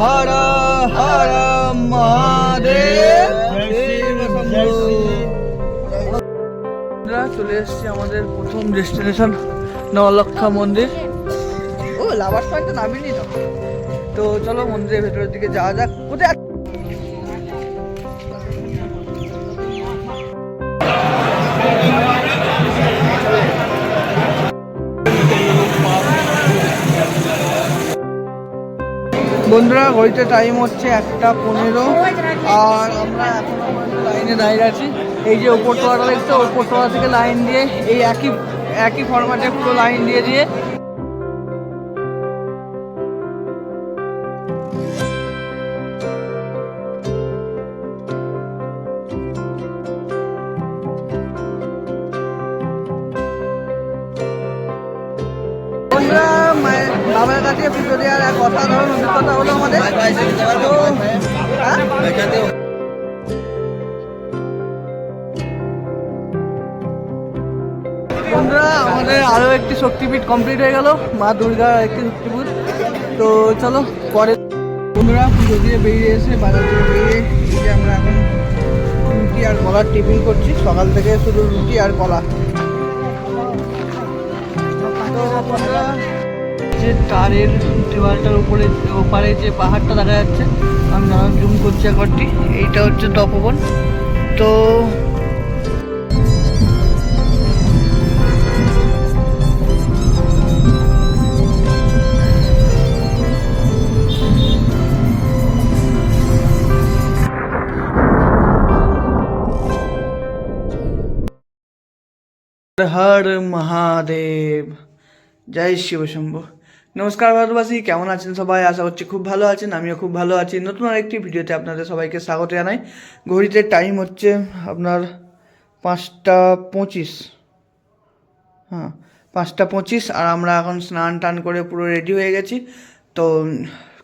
হর হর মহাদেব। শিব শম্ভু। আমরা চলে এসেছি আমাদের প্রথম ডেস্টিনেশন নলক্ষা মন্দির। ও লাভার তো নামিনি তো। তো চলো মন্দিরের ভেতরের দিকে যাওয়া যাক। কোথায় বন্ধুরা ঘড়িতে টাইম হচ্ছে একটা পনেরো। আর আমরা এখন লাইনে দাঁড়িয়ে আছি। এই যে ওপর তোলাটা দেখছ ওপর তোলা থেকে লাইন দিয়ে, এই একই একই ফরম্যাটে পুরো লাইন দিয়ে দিয়ে শক্তিপীঠ কমপ্লিট হয়ে গেল। মা দুর্গার একটি শক্তিপীঠ তো চলো, পরে বন্ধুরা, পুজো দিয়ে বেরিয়ে এসে, বাজার থেকে বেরিয়ে এই যে আমরা এখন রুটি আর কলার টিফিন করছি। সকাল থেকে শুধু রুটি আর কলা। যে তারের দেওয়ালটার উপরে, ওপারে যে পাহাড়টা দেখা যাচ্ছে, আমি নানা জুম করছি একবারটি। এইটা হচ্ছে তপবন। তো হর মহাদেব। জয় শিবশম্ভু নমস্কার ভারতবাসী, কেমন আছেন সবাই? আশা করছি খুব ভালো আছেন, আমিও খুব ভালো আছি। নতুন আরেকটি ভিডিওতে আপনাদের সবাইকে স্বাগত জানাই। ঘড়িতে টাইম হচ্ছে আপনার পাঁচটা পঁচিশ। হ্যাঁ পাঁচটা পঁচিশ, আর আমরা এখন স্নান টান করে পুরো রেডি হয়ে গেছি। তো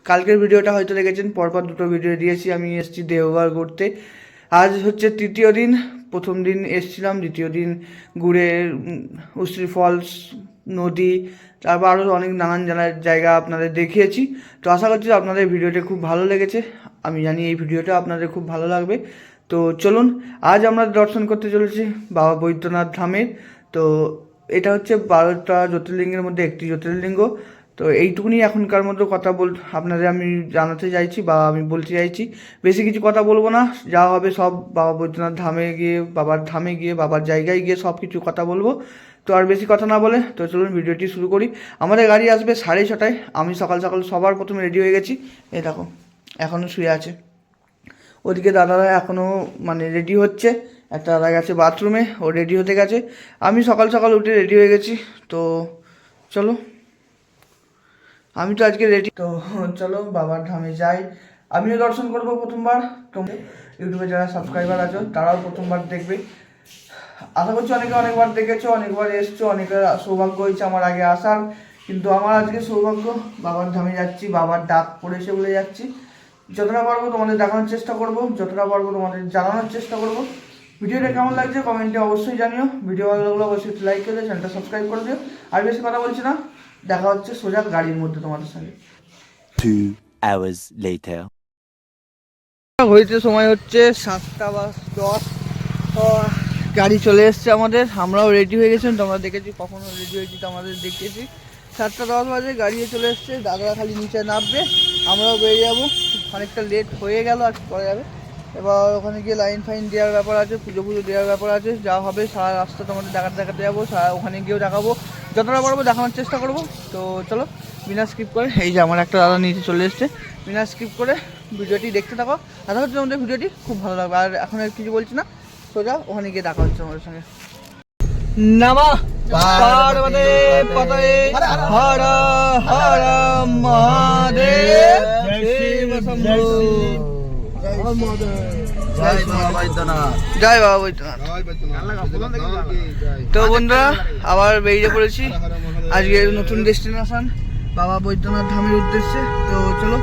কালকের ভিডিওটা হয়তো দেখেছেন, পরপর দুটো ভিডিও দিয়েছি, আমি এসেছি দেওঘর ঘুরতে। আজ হচ্ছে তৃতীয় দিন প্রথম দিন এসছিলাম, দ্বিতীয় দিন ঘুরে উশ্রী ফলস, নদী, তারপর আরও অনেক নানান জায়গা আপনাদের দেখিয়েছি। তো আশা করছি আপনাদের ভিডিওটা খুব ভালো লেগেছে। আমি জানি এই ভিডিওটা আপনাদের খুব ভালো লাগবে। তো চলুন, আজ আমরা দর্শন করতে চলেছি বাবা বৈদ্যনাথ ধামের। তো এটা হচ্ছে বারোটা জ্যোতির্লিঙ্গের মধ্যে একটি জ্যোতির্লিঙ্গ। তো এইটুকুনি এখনকার মতো কথা বল, আপনাদের আমি জানাতে চাইছি বা আমি বলতে চাইছি, বেশি কিছু কথা বলব না, যা হবে সব বাবা বৈদ্যনাথ ধামে গিয়ে, বাবার ধামে গিয়ে, বাবার জায়গায় গিয়ে সব কিছু কথা বলব। তো আর বেশি কথা না বলে, তো চলুন ভিডিওটি শুরু করি। আমাদের গাড়ি আসবে সাড়ে ছটায়, আমি সকাল সকাল সবার প্রথমে রেডি হয়ে গেছি। এই দেখো এখনও শুয়ে আছে। ওদিকে দাদারা এখনও মানে রেডি হচ্ছে, একটা দাদা গেছে বাথরুমে, ও রেডি হতে গেছে। আমি সকাল সকাল উঠে রেডি হয়ে গেছি, তো চলো। আমি তো আজকে রেডি তো চলো, বাবার ধামে যাই। আমিও দর্শন করব প্রথমবার। তোমরা ইউটিউবে যারা সাবস্ক্রাইবার আছো, তারাও প্রথমবার দেখবে। আশা করছি অনেকে অনেকবার দেখেছ, অনেকবার এসছো, অনেকের সৌভাগ্য হয়েছে আমার আগে আসার। কিন্তু আমার আজকে সৌভাগ্য, বাবার ধামে যাচ্ছি, বাবার ডাক পড়েছে বলে যাচ্ছি। যতটা পারব তোমাদের দেখানোর চেষ্টা করব, যতটা পারব তোমাদের জানানোর চেষ্টা করব। ভিডিওটা কেমন লাগছে কমেন্টে অবশ্যই জানিও। ভিডিও ভালো লাগলে অবশ্যই লাইক করে চ্যানেলটা সাবস্ক্রাইব করে দিও। আর বেশি কথা বলছি না। দেখা হচ্ছে সোজা গাড়ির মধ্যে তোমাদের সঙ্গে। Two hours later. ঘড়িতে সময় হচ্ছে সাতটা বা দশ। গাড়ি চলে এসছে আমাদের আমরাও রেডি হয়ে গেছিলাম তোমরা দেখেছি কখনো রেডি হয়েছি তো আমাদের দেখেছি। সাতটা দশ বাজে গাড়িও চলে এসছে দাদারা খালি নিচে নামবে আমরাও বেরিয়ে যাব। অনেকটা লেট হয়ে গেল আর কি করা যাবে? এবার ওখানে গিয়ে লাইন ফাইন দেওয়ার ব্যাপার আছে পুজো পুজো দেওয়ার ব্যাপার আছে যা হবে সারা রাস্তা তোমাদের দেখাতে দেখাতে যাব সারা ওখানে গিয়েও দেখাবো। যতটা পারব দেখানোর চেষ্টা করব। তো চলো বিনা স্কিপ করে এই যে আমার একটা দাদা নিচে চলে এসছে বিনা স্কিপ করে ভিডিওটি দেখতে থাকো। আশা করছি তোমাদের ভিডিওটি খুব ভালো লাগবে। আর এখন আর কিছু বলছি না। সোজা ওখানে গিয়ে দেখা হচ্ছে আমাদের সঙ্গে। নমঃ পার্বতী পতয়ে হর হর মহাদেব। শিব শম্ভু জয় বাবা বৈদ্যনাথ। তো বন্ধুরা, আবার বেরিয়ে পড়েছি। আজকে নতুন ডেস্টিনেশন বাবা বৈদ্যনাথ ধামের উদ্দেশ্যে। তো চলো,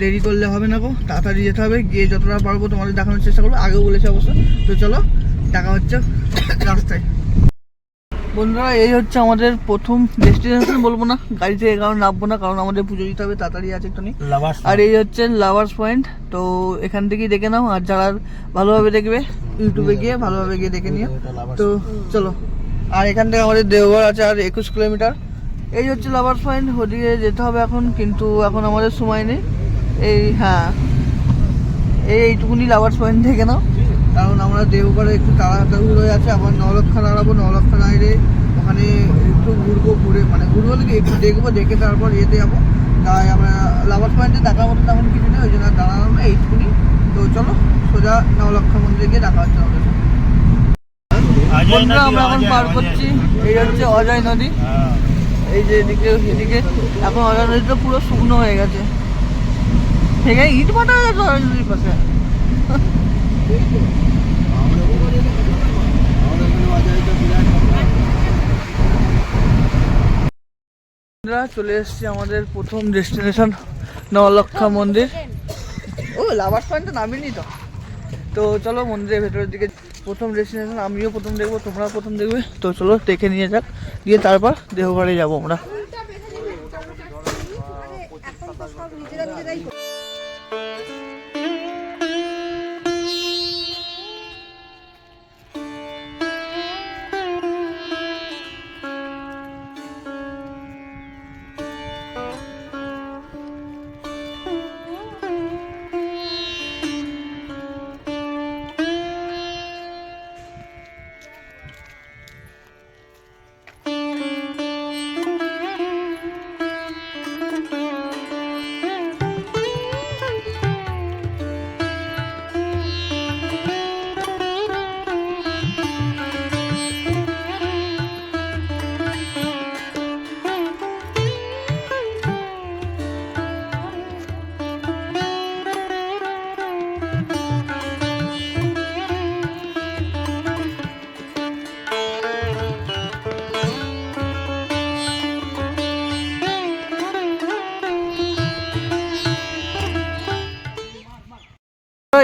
দেরি করলে হবে না গো, তাড়াতাড়ি যেতে হবে। গিয়ে যতটা পারব তোমাদের দেখানোর চেষ্টা করব। আগেও বলেছি অবশ্য। তো চলো, দেখা হচ্ছে রাস্তায়। বন্ধুরা এই হচ্ছে আমাদের প্রথম ডেস্টিনেশন বলব না গাড়ি থেকে কারণ নামবো না কারণ আমাদের পুজো দিতে হবে তাড়াতাড়ি আছে একটু আর এই হচ্ছে লাভার্স পয়েন্ট তো এখান থেকেই দেখে নাও আর যারা ভালোভাবে দেখবে ইউটিউবে গিয়ে ভালোভাবে গিয়ে দেখে নিও। তো চলো আর এখান থেকে আমাদের দেওঘর আছে আর একুশ কিলোমিটার। এই হচ্ছে লাভার্স পয়েন্ট ওদিকে যেতে হবে এখন কিন্তু এখন আমাদের সময় নেই। এই হ্যাঁ এই এইটুকুনি লাভার্স পয়েন্ট থেকে নাও। কারণ আমরা দেওঘরে একটু তাড়াতাড়ি হয়ে আছে আবার নলক্ষা দাঁড়াবো নলক্ষা একটু ঘুরবো ঘুরে মানে ঘুরবো কি একটু দেখব দেখে তারপর ইয়েতে যাব। তাই আমরা লাভার্স পয়েন্টে দেখার মতো তেমন কিছু নেই ওই জন্য দাঁড়ালাম না এইটুকুনি তো চলো সোজা নলক্ষা মন্দিরে গিয়ে দেখা হচ্ছে আমাদের বন্ধুরা আমরা এখন পার করছি। এই হচ্ছে অজয় নদী। এই যে এদিকে এদিকে এখন অজয় নদীটা পুরো শুকনো হয়ে গেছে। সেখানে ইট ভাটা হয়ে গেছে অজয় নদীর পাশে। বন্ধুরা, চলে এসেছি আমাদের প্রথম ডেস্টিনেশন নবলক্ষা মন্দির। ও লাভার পয়েন্ট নামিনি তো। তো চলো মন্দিরের ভেতরের দিকে প্রথম ডেস্টিনেশন আমিও প্রথম দেখব তোমরাও প্রথম দেখবে। তো চলো দেখে নিয়ে যাক। দিয়ে তারপর দেহঘরে যাব আমরা।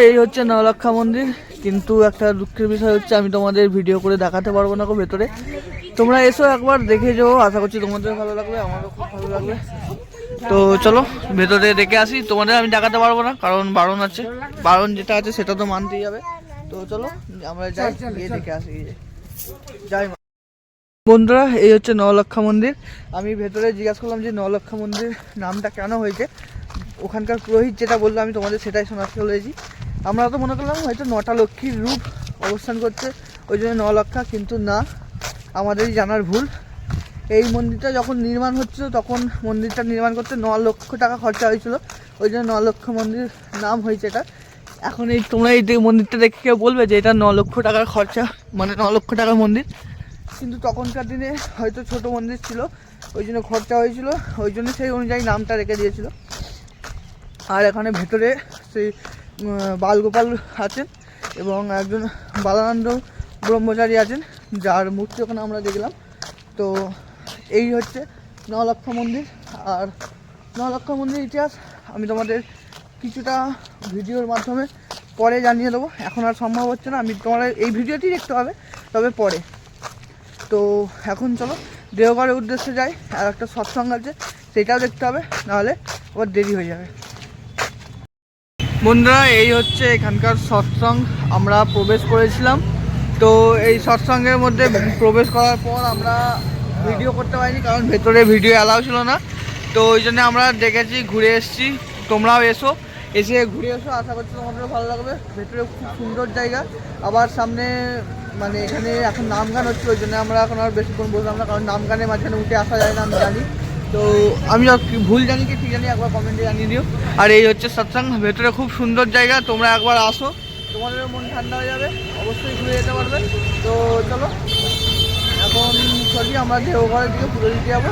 এই হচ্ছে নলক্ষা মন্দির। কিন্তু একটা দুঃখের বিষয় হচ্ছে আমি তোমাদের ভিডিও করে দেখাতে পারব না গো ভেতরে। তোমরা এসো একবার দেখে যাও। আশা করছি তোমাদের ভালো লাগবে আমারও খুব ভালো লাগবে। তো চলো ভেতরে দেখে আসি। তোমাদের আমি দেখাতে পারব না কারণ বারণ আছে। বারণ যেটা আছে সেটা তো মানতেই হবে। তো চলো আমরা যাই গিয়ে দেখে আসি যাই। বন্ধুরা এই হচ্ছে নলক্ষা মন্দির। আমি ভেতরে জিজ্ঞাসা করলাম যে নলক্ষা মন্দির নামটা কেন হয়েছে? ওখানকার পুরোহিত যেটা বলল আমি তোমাদের সেটাই শোনাতে চলেছি। আমরা তো মনে করলাম হয়তো নটা লক্ষ্মীর রূপ অবস্থান করছে, ওই জন্য নলক্ষা কিন্তু না, আমাদেরই জানার ভুল। এই মন্দিরটা যখন নির্মাণ হচ্ছিল, তখন মন্দিরটা নির্মাণ করতে ন লক্ষ টাকা খরচা হয়েছিল। ওই জন্য ন লক্ষ মন্দির নাম হয়েছে এটা। এখন এই তোমরা এই মন্দিরটা দেখে কেউ বলবে যে এটা ন লক্ষ টাকার খরচা মানে ন লক্ষ টাকার মন্দির। কিন্তু তখনকার দিনে হয়তো ছোট মন্দির ছিল, ওই জন্য খরচা হয়েছিল, ওই জন্য সেই অনুযায়ী নামটা রেখে দিয়েছিল। আর এখানে ভেতরে সেই বালগোপাল আছেন এবং একজন বালানন্দ ব্রহ্মচারী আছেন, যার মূর্তি ওখানে আমরা দেখলাম। তো এই হচ্ছে নলক্ষ মন্দির। আর নলক্ষ মন্দির ইতিহাস আমি তোমাদের কিছুটা ভিডিওর মাধ্যমে পরে জানিয়ে দেবো। এখন আর সম্ভব হচ্ছে না, আমি তোমার এই ভিডিওটি দেখতে হবে, তবে পরে। তো এখন চলো, দেওঘরের উদ্দেশ্যে যাই, আর একটা সৎসঙ্গ আছে, সেটাও দেখতে হবে, নাহলে আবার দেরি হয়ে যাবে। বন্ধুরা, এই হচ্ছে এখানকার সৎসং আমরা প্রবেশ করেছিলাম। তো এই সৎসঙ্গের মধ্যে প্রবেশ করার পর আমরা ভিডিও করতে পারিনি, কারণ ভেতরে ভিডিও অ্যালাউ ছিল না। তো ওই জন্য আমরা দেখেছি ঘুরে এসেছি। তোমরাও এসো। এসে ঘুরে এসো, আশা করছি তোমাদেরও ভালো লাগবে। ভেতরে খুব সুন্দর জায়গা। আবার সামনে মানে এখানে এখন নাম গান হচ্ছে, ওই জন্য আমরা এখন আর বেশিক্ষণ বললাম না, কারণ নাম গানের মাঝখানে উঠে আসা যায় না, আমি জানি। তো আমি ভুল জানি কি ঠিক জানি, একবার কমেন্টে জানিয়ে দিও। আর এই হচ্ছে সৎসঙ্গ, ভেতরে খুব সুন্দর জায়গা, তোমরা একবার আসো। তোমাদের মন ঠান্ডা হয়ে যাবে, অবশ্যই ঘুরে যেতে পারবে। তো চলো, এখন চলি আমরা দেওঘরের দিকে পুজো দিতে যাব।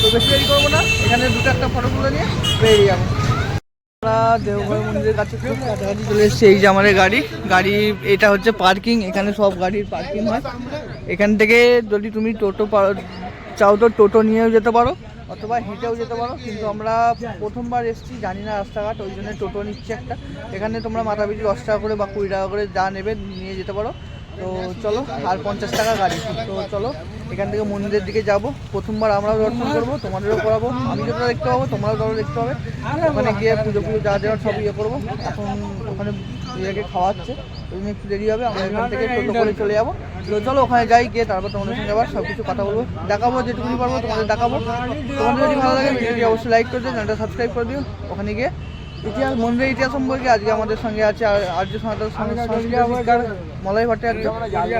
তো বেশি দেরি করব না, এখানে দুটো একটা ফটো তুলে নিয়ে বেরিয়ে যাব। আমরা মন্দিরের কাছে চলে এসেছি, এই যে আমাদের গাড়ি। গাড়ি, এটা হচ্ছে পার্কিং এখানে সব গাড়ির পার্কিং হয়। এখান থেকে যদি তুমি টোটো চাও তো টোটো নিয়েও যেতে পারো। অথবা হেঁটেও যেতে পারো, কিন্তু আমরা প্রথমবার এসেছি, জানি না রাস্তাঘাট, ওই জন্য টোটো নিচ্ছি একটা। এখানে তোমরা মাথা পিছু দশ টাকা করে বা কুড়ি টাকা করে যা নেবে, নিয়ে যেতে পারো। তো চলো, আর পঞ্চাশ টাকা গাড়ি। তো চলো, এখান থেকে মন্দিরের দিকে যাব। প্রথমবার আমরাও দর্শন করব, তোমাদেরও করাবো, আমি যতটা দেখতে পাবো, তোমরাও ততটা দেখতে পাবে। ওখানে গিয়ে পুজো পুজো যা দেওয়ার সব ইয়ে করব। এখন ওখানে ইয়েকে খাওয়াচ্ছে জন্য একটু দেরি হবে, আমরা এখান থেকে টোটো করে চলে যাব। তো চলো, ওখানে যাই, গিয়ে তারপর তোমাদের সঙ্গে আবার সব কিছু কথা বলব। দেখাবো যেটুকুনি পারব, তোমাদের দেখাবো। তোমাদের যদি ভালো লাগে, ভিডিওটি অবশ্যই লাইক করে দিও, চ্যানেলটা সাবস্ক্রাইব করে দিও। ওখানে গিয়ে ইতিহাস মন্দিরের ইতিহাস সম্পর্কে আজকে আমাদের সঙ্গে আছে আর- আর্য সনাতন সংস্কার মলয় ভট্টাচার্য।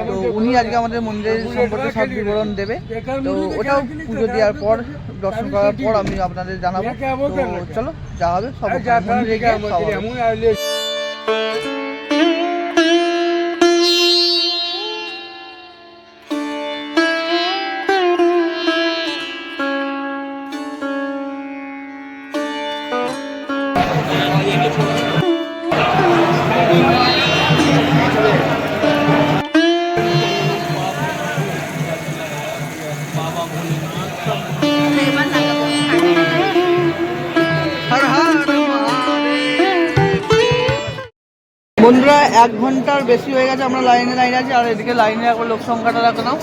তো উনি আজকে আমাদের মন্দিরের সম্পর্কে সব বিবরণ দেবে। তো ওটাও পুজো দেওয়ার পর দর্শন করার পর আমি আপনাদের জানাব। তো চলো যা হবে সব মন্দিরে গিয়ে এক ঘণ্টার বেশি হয়ে গেছে, আমরা লাইনে লাইনে আছি, আর এদিকে লাইনে একবার লোক সংখ্যাটা রাখো নাও।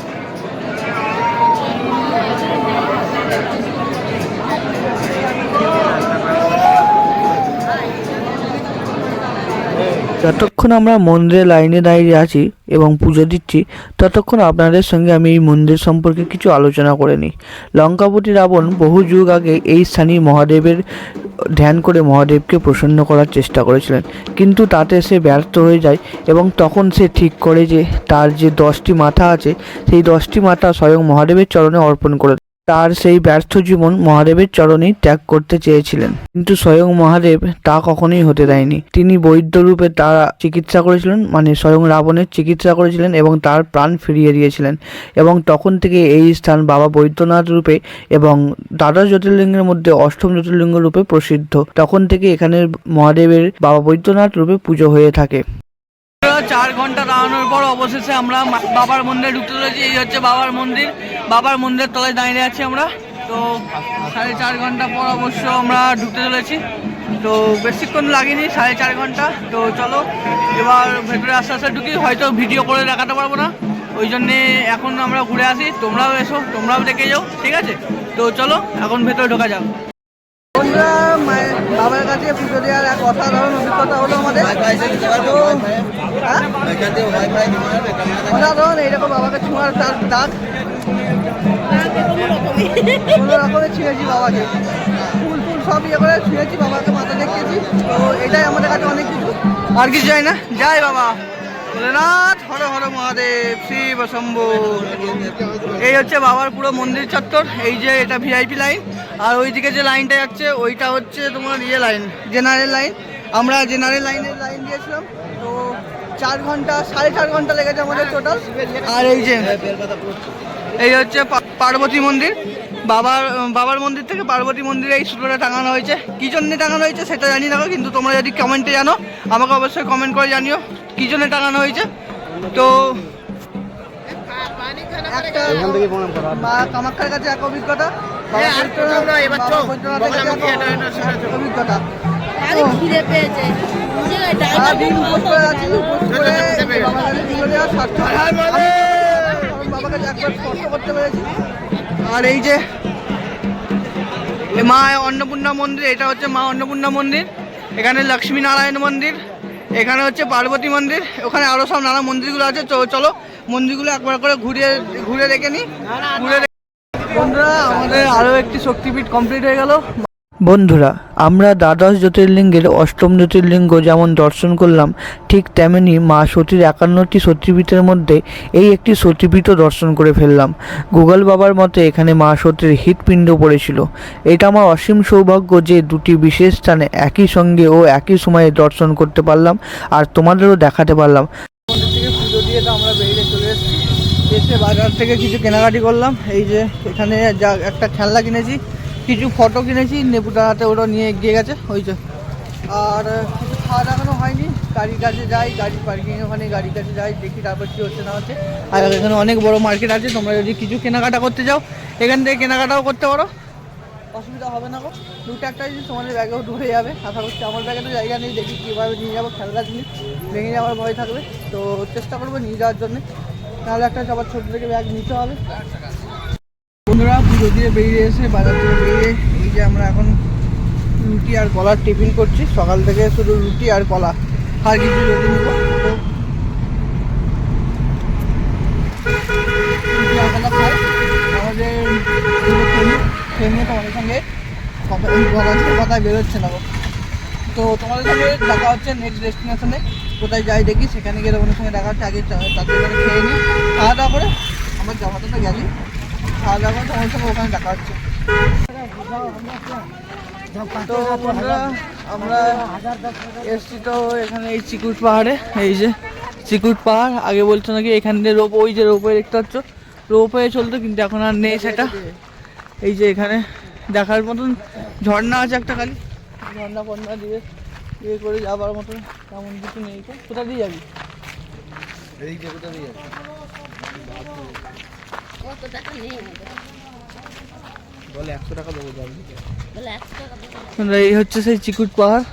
যতক্ষণ আমরা মন্দিরে লাইনে দাঁড়িয়ে আছি এবং পুজো দিচ্ছি, ততক্ষণ আপনাদের সঙ্গে আমি এই মন্দির সম্পর্কে কিছু আলোচনা করে নিই। লঙ্কাপতি রাবণ বহু যুগ আগে এই স্থানীয় মহাদেবের ধ্যান করে মহাদেবকে প্রসন্ন করার চেষ্টা করেছিলেন। কিন্তু তাতে সে ব্যর্থ হয়ে যায় এবং তখন সে ঠিক করে যে তার যে দশটি মাথা আছে, সেই দশটি মাথা স্বয়ং মহাদেবের চরণে অর্পণ করে তার সেই ব্যর্থ জীবন মহাদেবের চরণেই ত্যাগ করতে চেয়েছিলেন। কিন্তু স্বয়ং মহাদেব তা কখনোই হতে দেয়নি। তিনি বৈদ্য রূপে তার চিকিৎসা করেছিলেন মানে স্বয়ং রাবণের চিকিৎসা করেছিলেন এবং তার প্রাণ ফিরিয়ে দিয়েছিলেন। এবং তখন থেকে এই স্থান বাবা বৈদ্যনাথ রূপে এবং দ্বাদশ জ্যোতির্লিঙ্গের মধ্যে অষ্টম জ্যোতির্লিঙ্গ রূপে প্রসিদ্ধ। তখন থেকে এখানে মহাদেবের বাবা বৈদ্যনাথ রূপে পুজো হয়ে থাকে। চার ঘণ্টা দাঁড়ানোর পর অবশেষে আমরা বাবার মন্দিরে ঢুকতে চলেছি। এই হচ্ছে বাবার মন্দির। বাবার মন্দিরের তলায় দাঁড়িয়ে আছি আমরা। তো সাড়ে চার ঘণ্টা পর অবশ্য আমরা ঢুকতে চলেছি। তো বেশিক্ষণ লাগেনি, সাড়ে চার ঘণ্টা। তো চলো, এবার ভেতরে আস্তে আস্তে ঢুকি। হয়তো ভিডিও করে দেখাতে পারব না। ওই জন্যে এখন আমরা ঘুরে আসি। তোমরাও এসো, তোমরাও দেখে যাও, ঠিক আছে? তো চলো, এখন ভেতরে ঢোকা যাক। বাবার কাছে দেওয়ার এক অসাধারণ অভিজ্ঞতা হলো আমাদের। হ্যাঁ? এইরকম বাবাকে ছোঁয়ার দাগ ছুঁয়েছি বাবাকে। ফুল ফুল সব ইয়ে করে ছুঁয়েছি, বাবাকে মাথা তো, এটাই আমাদের কাছে অনেক কিছু। আর কিছু চাই না? যাই বাবা। ভোলেনাথ, হর হর মহাদেব, শিব শম্ভু এই হচ্ছে বাবার পুরো মন্দির চত্বর, এই যে এটা ভিআইপি লাইন আর ওইদিকে যে লাইনটা যাচ্ছে, ওইটা হচ্ছে তোমার ইয়ে লাইন জেনারেল লাইন আমরা জেনারেল লাইনের লাইন দিয়েছিলাম, তো চার ঘণ্টা, সাড়ে চার ঘণ্টা লেগেছে আমাদের টোটাল আর এই যে, এই হচ্ছে পার্বতী মন্দির। বাবার বাবার মন্দির থেকে পার্বতী মন্দিরে এই সুতোটা টাঙানো হয়েছে। কী জন্যে টাঙানো হয়েছে সেটা জানি না কিন্তু তোমরা যদি কমেন্টে জানো, আমাকে অবশ্যই কমেন্ট করে জানিও। কী জন্য টাঙানো হয়েছে? তো একটা মা কামাখ্যার কাছে এক অভিজ্ঞতা। এক অভিজ্ঞতা। আর এই যে মা অন্নপূর্ণা মন্দির এটা হচ্ছে মা অন্নপূর্ণা মন্দির। এখানে লক্ষ্মী নারায়ণ মন্দির। এখানে হচ্ছে পার্বতী মন্দির, ওখানে আরও সব নানা মন্দিরগুলো আছে, তো চলো মন্দিরগুলো একবার করে ঘুরে ঘুরে দেখে নিই ঘুরে বন্ধুরা, আমাদের আরও একটি শক্তিপীঠ কমপ্লিট হয়ে গেল। বন্ধুরা, আমরা দ্বাদশ জ্যোতির্লিঙ্গের অষ্টম জ্যোতির্লিঙ্গ যেমন দর্শন করলাম, ঠিক তেমনি মা সতীর একান্নটি সতীপীঠের মধ্যে এই একটি সতীপীঠও দর্শন করে ফেললাম। গুগল বাবার মতে এখানে মা সতীর হৃৎপিণ্ড পড়েছিল। এটা আমার অসীম সৌভাগ্য যে দুটি বিশেষ স্থানে একই সঙ্গে ও একই সময়ে দর্শন করতে পারলাম আর তোমাদেরও দেখাতে পারলাম। আমরা বেরিয়ে চলে এসেছি। এসে বাজার থেকে কিছু কেনাকাটি করলাম। এই যে এখানে যা একটা খেলনা কিনেছি। কিছু ফটো কিনেছি, নেপুটা হাতে ওটা নিয়ে এগিয়ে গেছে, ওই যে। আর কিছু খাওয়া দাওয়ানো হয়নি, গাড়ির কাছে যাই গাড়ি পার্কিং ওখানে, গাড়ির কাছে যাই, দেখি তারপর কী হচ্ছে না হচ্ছে। আর এখানে অনেক বড় মার্কেট আছে, তোমরা যদি কিছু কেনাকাটা করতে যাও এখান থেকে কেনাকাটাও করতে পারো। অসুবিধা অসুবিধা হবে না গো। দুটো একটা জিনিস তোমাদের ব্যাগেও ঢুকে যাবে। আশা করছি আমার ব্যাগে তো জায়গা নেই, দেখি কীভাবে নিয়ে যাব, খেলনা জিনিস ভেঙে যাওয়ার ভয় থাকবে। তো চেষ্টা করব নিয়ে যাওয়ার জন্য। তাহলে একটা সবার ছোটো থেকে ব্যাগ নিতে হবে। বন্ধুরা, পুজো দিয়ে বেরিয়ে এসে, বাজার থেকে বেরিয়ে এই যে আমরা এখন রুটি আর কলার টিফিন করছি। সকাল থেকে শুধু রুটি আর কলা। আর কিছু যদি নিব। সঙ্গে কথা বেরোচ্ছে না তো তোমাদের দেখা হচ্ছে কোথায় যাই দেখি, সেখানে গিয়ে তোমাদের সঙ্গে দেখা হচ্ছে। আগে তাদের খেয়ে নিই। খাওয়া দাওয়া করে আমার জামাটা তো গেলি। ওখানে এসছি তো এখানে এই চিকুট পাহাড়ে, এই যে চিকুট পাহাড়। আগে বলছো নাকি এখান দিয়ে রোপ, ওই যে রোপওয়ে দেখতে পাচ্ছ? রোপওয়ে চলতো, কিন্তু এখন আর নেই সেটা। এই যে এখানে দেখার মতন ঝর্ণা আছে একটা খালি। ঝর্ণা ফর্ণা দিয়ে ইয়ে করে যাবার মতন তেমন কিছু নেই। তো কোথা দিয়ে যাবি? এই হচ্ছে সেই চিকুট পাহাড়।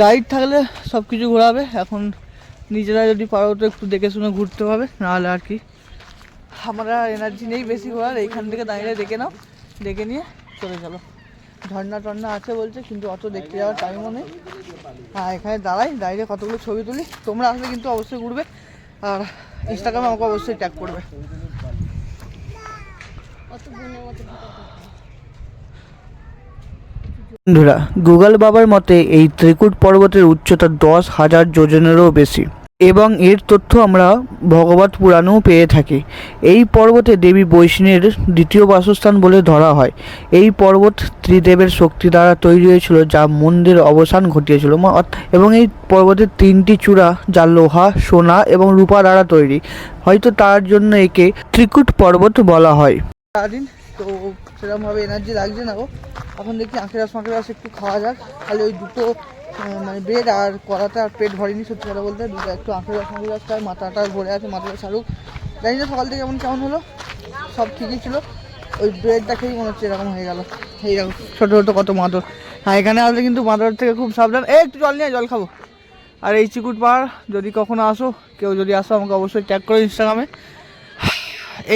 গাইড থাকলে সব কিছু ঘোরাবে। এখন নিজেরা যদি পারো তো একটু দেখে শুনে ঘুরতে হবে, নাহলে আর কি। আমরা এনার্জি নেই বেশি ঘোরার, এইখান থেকে দাঁড়িয়ে দেখে নাও, দেখে নিয়ে চলে চলো। ঝর্ণা টর্ণা আছে বলছে, কিন্তু অত দেখতে যাওয়ার টাইমও নেই। হ্যাঁ এখানে দাঁড়াই, দাঁড়িয়ে কতগুলো ছবি তুলি, তোমরা আসলে কিন্তু অবশ্যই ঘুরবে। আর ইনস্টাগ্রামে আমাকে অবশ্যই ট্যাগ করবে অত গুণে মতো ঢুকাতে বন্ধুরা, গুগল বাবার মতে এই ত্রিকুট পর্বতের উচ্চতা দশ হাজার যোজনেরও বেশি। এবং এর তথ্য আমরা ভগবত পুরাণেও পেয়ে থাকি। এই পর্বতে দেবী বৈষ্ণের দ্বিতীয় বাসস্থান বলে ধরা হয়। এই পর্বত ত্রিদেবের শক্তি দ্বারা তৈরি হয়েছিল, যা মন্দির অবসান ঘটিয়েছিল। এবং এই পর্বতের তিনটি চূড়া, যা লোহা, সোনা এবং রূপা দ্বারা তৈরি। হয়তো তার জন্য একে ত্রিকুট পর্বত বলা হয়। সারাদিন, তো সেরকমভাবে এনার্জি লাগছে না গো। এখন দেখি আঁকের রস মাঁকের রস একটু খাওয়া যাক। খালি ওই দুটো মানে ব্রেড আর কড়াতে আর পেট ভরেনি, সত্যি কথা বলতে। দুটো, একটু আঁকের রস মাঁকের রস খাই, মাথাটা ভরে আছে, মাথাটা ছাড়ুক। জানি না সকাল থেকে এমন কেমন হলো। সব ঠিকই ছিল। ওই ব্রেডটা খেয়েই মনে হচ্ছে এরকম হয়ে গেল। এই দেখো, ছোটো ছোটো কত মাদর। হ্যাঁ এখানে আসলে কিন্তু মাদর থেকে খুব সাবধান। এই একটু জল নিয়ে জল খাব। আর এই চিকুট পাহাড় যদি কখনো আসো, কেউ যদি আসো, আমাকে অবশ্যই ট্যাগ করো ইনস্টাগ্রামে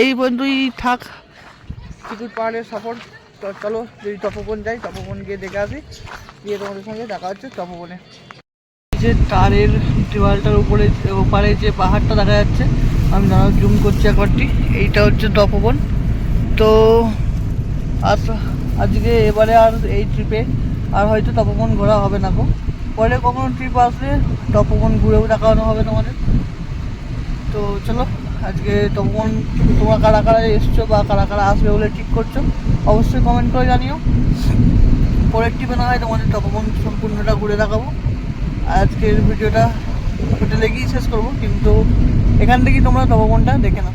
এই পর্যন্তই থাক। চিকুট পাহাড়ের সফর চলো যদি তপবন যাই, তপবন গিয়ে দেখে আসি। গিয়ে তোমাদের সঙ্গে দেখা হচ্ছে তপবনে। যে তারের দেওয়ালটার উপরে, ওপারে যে পাহাড়টা দেখা যাচ্ছে, আমি দাঁড়াও জুম করছি একবারটি। এইটা হচ্ছে তপবন। তো আজ, আজকে এবারে আর এই ট্রিপে আর হয়তো তপবন ঘোরা হবে না গো। পরে কখনো ট্রিপ আসলে তপবন ঘুরেও দেখানো হবে তোমাদের। তো চলো। আজকে তখন তোমরা কারা কারা এসছো বা কারা কারা আসবে বলে ঠিক করছ, অবশ্যই কমেন্ট করে জানিও। পরের টিপে না হয় তোমাদের তপবন সম্পূর্ণটা ঘুরে দেখাবো। আজকের ভিডিওটা হোটেলে গিয়েই শেষ করব, কিন্তু এখান থেকেই তোমরা তপবনটা দেখে নাও।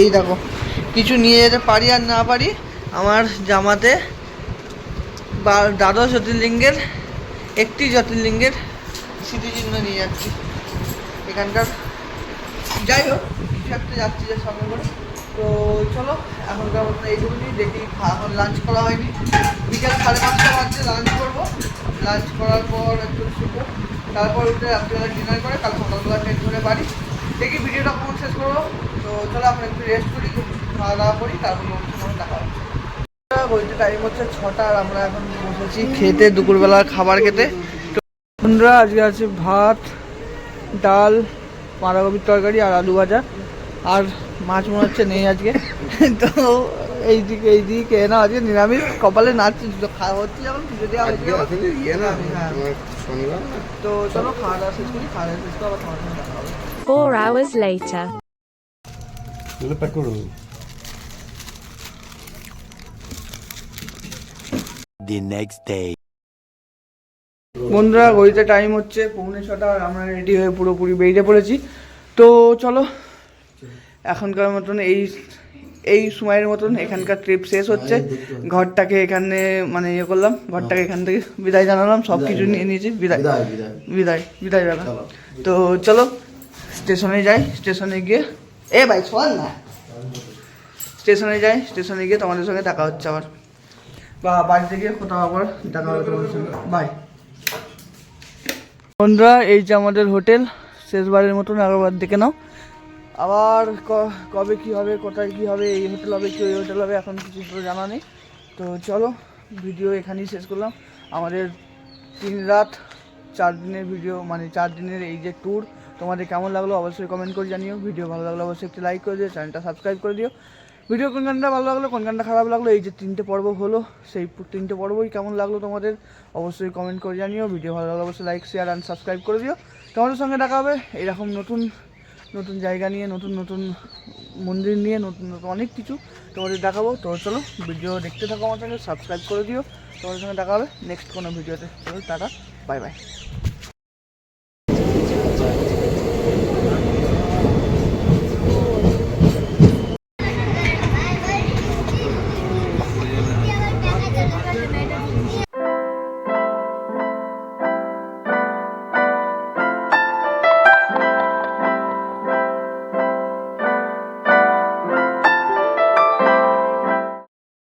এই দেখো, কিছু নিয়ে যেতে পারি আর না পারি, আমার জামাতে বা দ্বাদশ জ্যোতির্লিঙ্গের, একটি জ্যোতির্লিঙ্গের স্মৃতিচিহ্ন নিয়ে যাচ্ছি। এখানকার যাই হোক, কিছু একটা যাচ্ছি যে সঙ্গে করে। তো চলো, এখনকার মতো এইটুকুনি, দেখি এখন লাঞ্চ করা হয়নি। বিকেল সাড়ে পাঁচটা বাজছে লাঞ্চ করব। লাঞ্চ করার পর একটু শুবো। তারপর উঠে রাত্রিবেলা ডিনার করে, কাল সকালবেলা ট্রেন ধরে বাড়ি। দেখি ভিডিওটা কখন শেষ করব। চলো আমরা একটু রেস্ট করি খাওয়া দাওয়া করি তারপর তোমার দেখা হচ্ছে বইতে টাইম হচ্ছে ছটা আর আমরা এখন বসেছি খেতে দুপুরবেলার খাবার খেতে। তো বন্ধুরা আজকে আছে ভাত ডাল বাঁধাকপির তরকারি আর আলু ভাজা। আর মাছ মনে হচ্ছে নেই আজকে। তো এইদিকে এইদিকে না আজকে নিরামিষ। কপালে নাচছে তো খাওয়া হচ্ছে যখন পুজো দেওয়া হয়েছে হ্যাঁ। তো চলো খাওয়া দাওয়া শেষ করি খাওয়া দাওয়া শেষ করে আবার তোমার সঙ্গে দেখা হবে। Four hours later. এগুলো প্যাক করো The next day. বন্ধুরা ঘড়িতে টাইম হচ্ছে পৌনে ছটা আর আমরা রেডি হয়ে পুরোপুরি বেরিয়ে পড়েছি। তো চলো এখনকার মতন এই এই সময়ের মতন এখানকার ট্রিপ শেষ হচ্ছে। ঘরটাকে এখানে মানে ইয়ে করলাম ঘরটাকে এখান থেকে বিদায় জানালাম সব কিছু নিয়ে নিয়েছি। বিদায় বিদায় বিদায়। বিদায় বিদায় বেলা। তো চলো স্টেশনে যাই স্টেশনে গিয়ে এ ভাই, শোন না। স্টেশনে যাই, স্টেশনে গিয়ে তোমাদের সঙ্গে দেখা হচ্ছে আবার। বা বাড়িতে গিয়ে কোথাও আবার দেখা হবে তোমাদের সঙ্গে। বাই। বন্ধুরা, এই যে আমাদের হোটেল, শেষবারের মতন আরেকবার দেখে নাও। আবার কবে কি হবে, কোথায় কি হবে, এই হোটেল হবে কি ওই হোটেল হবে, এখন কিছু তো জানা নেই। তো চলো, ভিডিও এখানেই শেষ করলাম। আমাদের তিন রাত, চার দিনের ভিডিও মানে চার দিনের এই যে ট্যুর তোমাদের কেমন লাগল অবশ্যই কমেন্ট করে জানিও। ভিডিও ভালো লাগল অবশ্যই একটি লাইক করে দিও চ্যানেলটা সাবস্ক্রাইব করে দিও। ভিডিও কোন গানটা ভালো লাগল, কোন গানটা খারাপ লাগল, এই যে তিনটে পর্ব হলো, সেই তিনটে পর্বই কেমন লাগল তোমাদের অবশ্যই কমেন্ট করে জানিও। ভিডিও ভালো লাগল অবশ্যই লাইক শেয়ার অ্যান্ড সাবস্ক্রাইব করে দিও। তোমাদের সঙ্গে দেখা হবে এরকম নতুন নতুন জায়গা নিয়ে, নতুন নতুন মন্দির নিয়ে, নতুন নতুন অনেক কিছু তোমাদের দেখাবো। তো চলো, ভিডিও দেখতে থাকো আমার সঙ্গে সাবস্ক্রাইব করে দিও। তোমাদের সঙ্গে দেখা হবে নেক্সট কোনো ভিডিওতে। চলো, টাটা বাই বাই